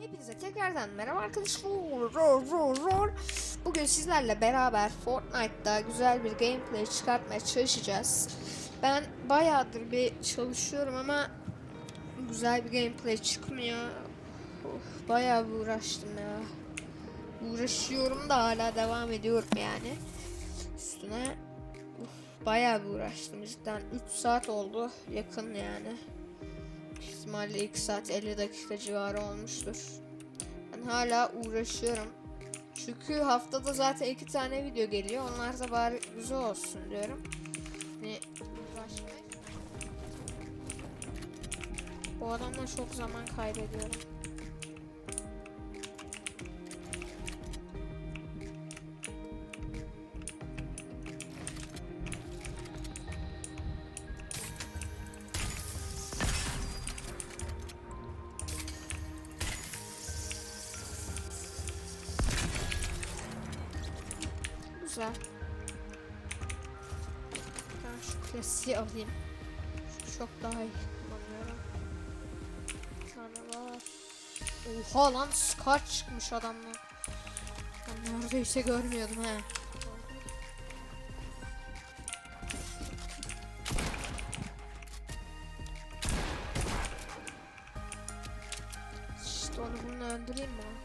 Hepinize tekrardan merhaba arkadaşlar. Bugün sizlerle beraber Fortnite'da güzel bir gameplay çıkartmaya çalışacağız. Ben bayağıdır bir çalışıyorum ama güzel bir gameplay çıkmıyor. Of, bayağı uğraştım ya. Uğraşıyorum da hala devam ediyorum yani. Üstüne uf, bayağı uğraştım cidden 3 saat oldu yakın yani. İhtimalle 2 saat 50 dakika civarı olmuştur. Ben hala uğraşıyorum. Çünkü haftada zaten iki tane video geliyor. Onlar da bari güzel olsun diyorum. Hani uğraşmayı. Bu adamla çok zaman kaybediyorum. Güzel. Ben şu klasiği alayım. Şu çok daha iyi kullanıyorum. Bir tane var. Oha lan Scar çıkmış adamdan. Ben neredeyse görmüyordum he. İşte onu bununla öldüreyim mi?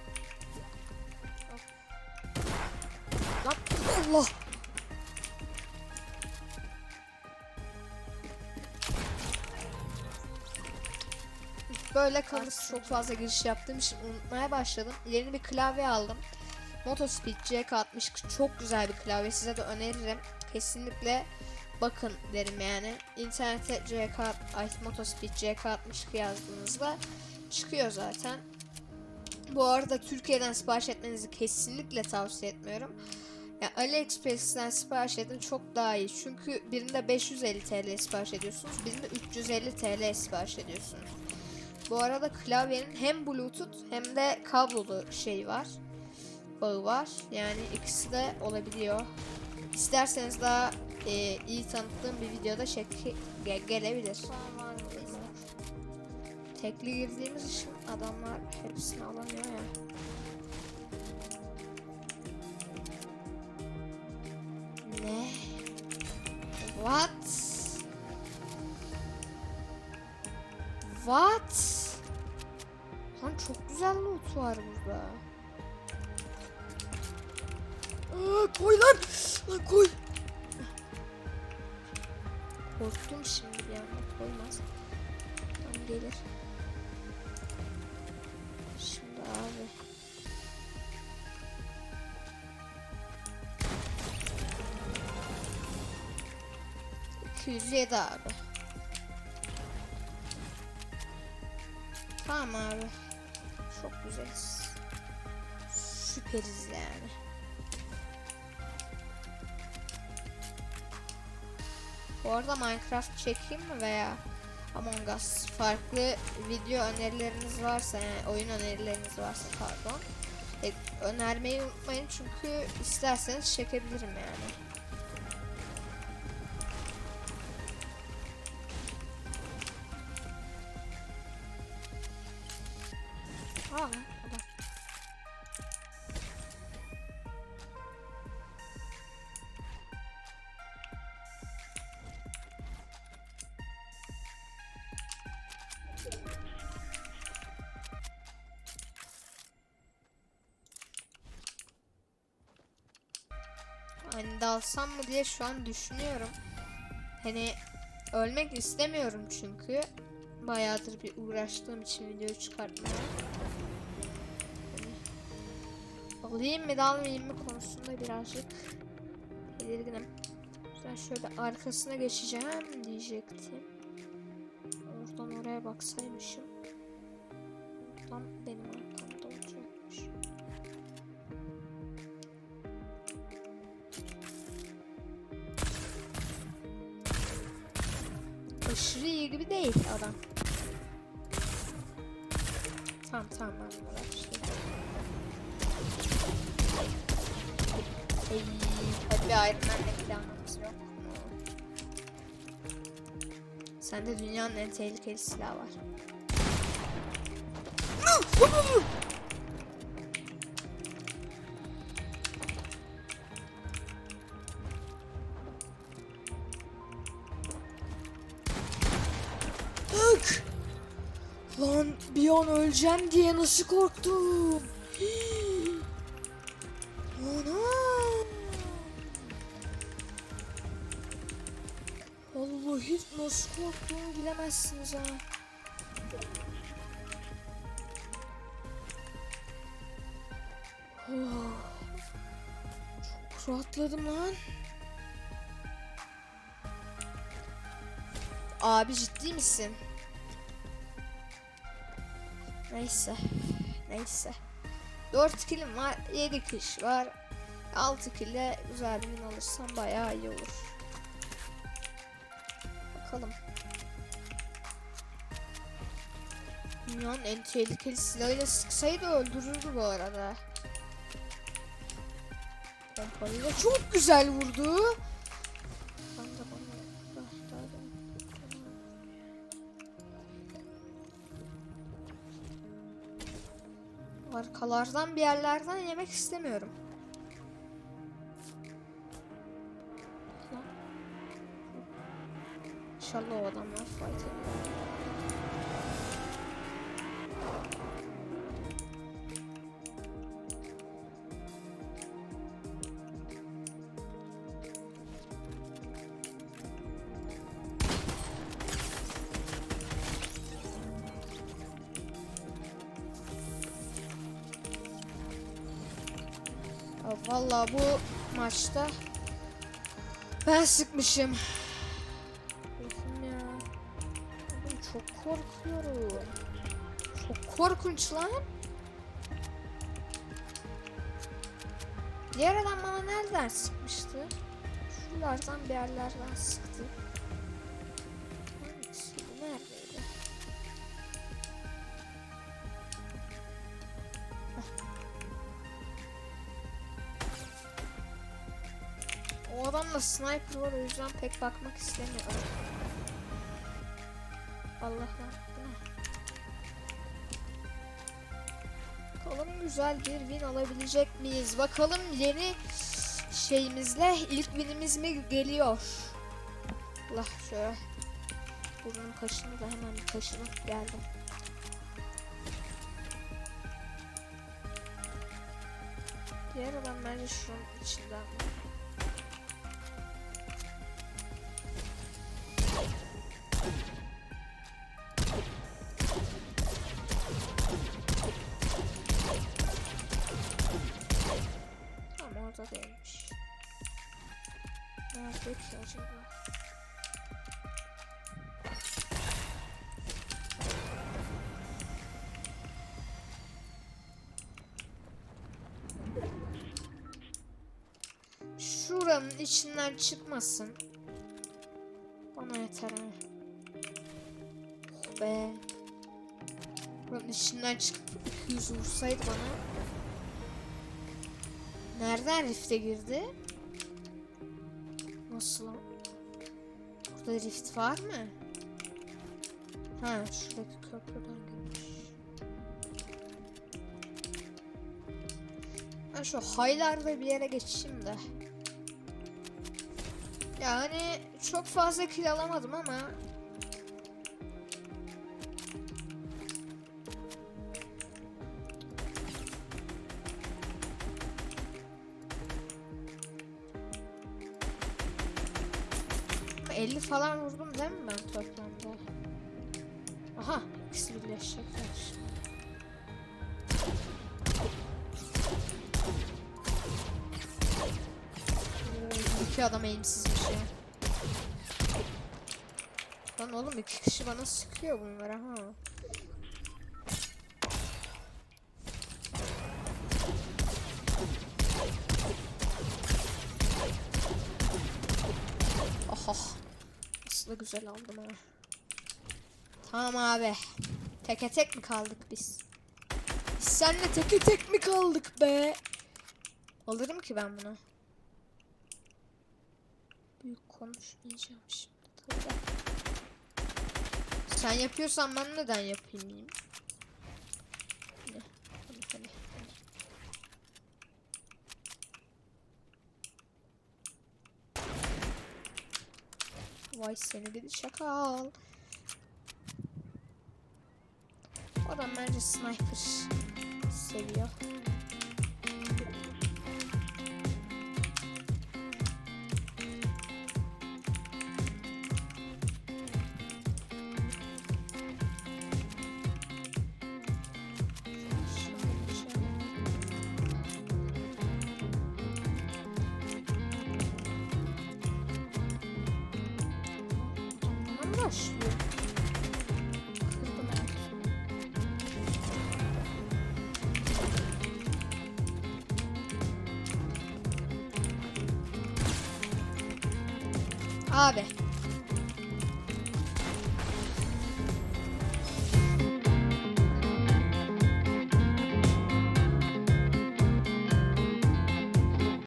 Allah. Böyle kalırsa çok fazla giriş yaptığım için unutmaya başladım. Yeni bir klavye aldım. Motospeed CK60 çok güzel bir klavye. Size de öneririm. Kesinlikle bakın derim yani. İnternete CK, ay, Motospeed CK62 yazdığınızda çıkıyor zaten. Bu arada Türkiye'den sipariş etmenizi kesinlikle tavsiye etmiyorum. Ya AliExpress'ten sipariş edin çok daha iyi. Çünkü birinde 550 TL sipariş ediyorsunuz, birinde 350 TL sipariş ediyorsunuz. Bu arada klavyenin hem Bluetooth hem de kablolu şey var. Bağı var. Yani ikisi de olabiliyor. İsterseniz daha e, iyi tanıttığım bir videoda çek ge- gelebilir. Tekli girdiğimiz için adamlar hepsini alamıyor ya. What? What? Lan çok güzel loot var burada. Aa, koy lan! Lan koy! Korktum şimdi anda koymaz. Tam gelir. Şimdi abi. İki yüz yedi abi. Tamam abi. Çok güzeliz. Süperiz yani. Bu arada Minecraft çekeyim mi veya Among Us farklı video önerileriniz varsa yani oyun önerileriniz varsa pardon e, önermeyi unutmayın çünkü isterseniz çekebilirim yani. Hani dalsam mı diye şu an düşünüyorum. Hani ölmek istemiyorum çünkü. Bayağıdır bir uğraştığım için video çıkartmaya. Hani alayım mı dalmayayım mı konusunda birazcık tedirginim. Ben şöyle arkasına geçeceğim diyecektim. Oradan oraya baksaymışım. Tam benim Aşırı iyi gibi değil adam. Tamam tamam ben bunu başlayayım. Ey, hadi Iron Man'le yok? Sende dünyanın en tehlikeli silahı var. Bir an öleceğim diye nasıl korktum. Ana. Vallahi nasıl korktuğumu bilemezsiniz ha. Çok rahatladım lan. Abi ciddi misin? Neyse. Neyse. 4 kilim var. 7 kış var. 6 kille güzel bir win alırsam bayağı iyi olur. Bakalım. Dünyanın en tehlikeli silahıyla sıksaydı öldürürdü bu arada. Pompalıyla çok güzel vurdu. Arkalardan bir yerlerden yemek istemiyorum. İnşallah o adamlar fight ediyor. Ya Vallahi bu maçta ben sıkmışım. Ya. Çok korkuyorum. Çok korkunç lan. Diğer adam bana nereden sıkmıştı? Şuralardan bir yerlerden sıktı. O adamda sniper var o yüzden pek bakmak istemiyorum. Allah ne? Bakalım güzel bir win alabilecek miyiz? Bakalım yeni şeyimizle ilk winimiz mi geliyor? Allah şöyle burnum kaşını da hemen bir kaşınıp geldim. Diğer adam bence şunun içinden. Acaba? Şuranın içinden çıkmasın. Bana yeter ha. Oh be. Buranın içinden çıkıp 200 vursaydı bana. Nereden rifte girdi? Nasıl? Burada rift var mı? Ha şuradaki köprüden girmiş. Ben şu haylarda bir yere geçeyim de. Yani çok fazla kill alamadım ama 50 falan vurdum değil mi ben toplamda? Aha ikisi birleşecekler. İki adam eğimsizmiş ya. Lan oğlum iki kişi bana sıkıyor bunlara ha. Aha. Nasıl da güzel aldım ha. Tamam abi. Teke tek mi kaldık biz? Biz seninle teke tek mi kaldık be? Alırım ki ben bunu. Büyük konuşmayacağım şimdi. Tabii. Sen yapıyorsan ben neden yapayım diyeyim. Hadi, hadi, hadi, hadi. Vay seni gidi şakal. Adam bence sniper seviyor. Başlıyor. Kırdım evet. Abi